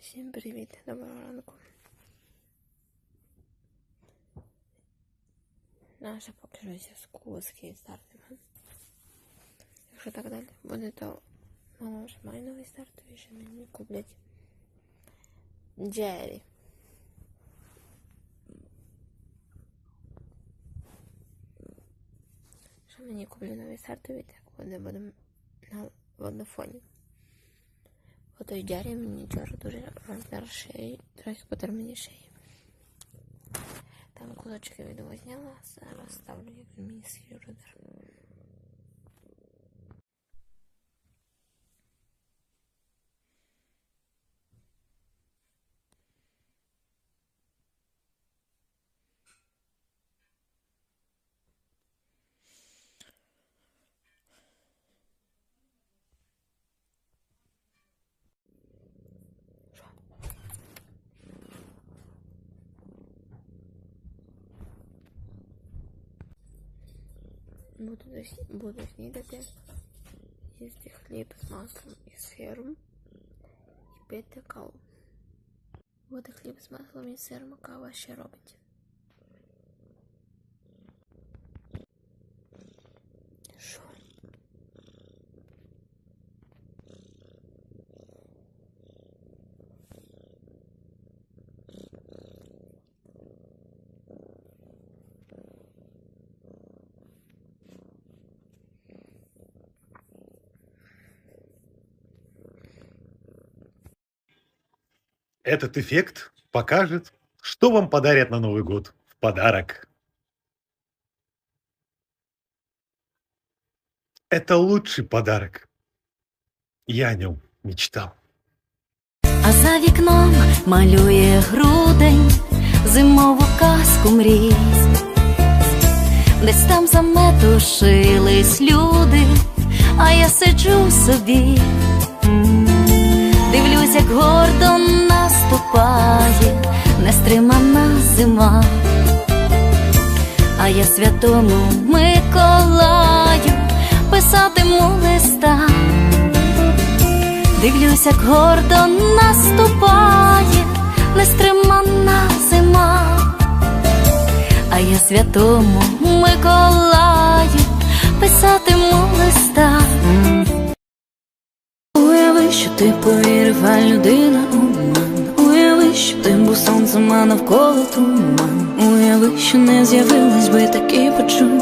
Всім привіт, доброго ранку. Наша поки що зв'язку з київстартами. Якщо так далі буде, то мама вже має новий старт і ще мені куплять Джері. Що мені куплю новий стартовий, так буде будемо на водофоні. Ото й Джері мені вчора дуже розмір шиї, трохи потер шиї. Там кулачки відео зняла, зараз ставлю, як він мені свій розмір. Буду, дос- буду снідати, їсти хліб з маслом і сиром і пити каву. Буде хліб з маслом і сиром, кава ще робить. Этот эффект покажет, что вам подарят на Новый год в подарок. Это лучший подарок. Я о нем мечтал. А за вікном малює грудень зимову казку мрій. Десь там заметушились люди, а я сиджу собі. Дивлюсь, як гордо Наступає нестримана зима. А я святому Миколаю писатиму листа. Дивлюсь, як гордо наступає нестримана зима, а я святому Миколаю писатиму листа. Уяви, що ти повірив, а людина що ти був сонцем, а навколо туман. Уяви, що не з'явились би такі почуття,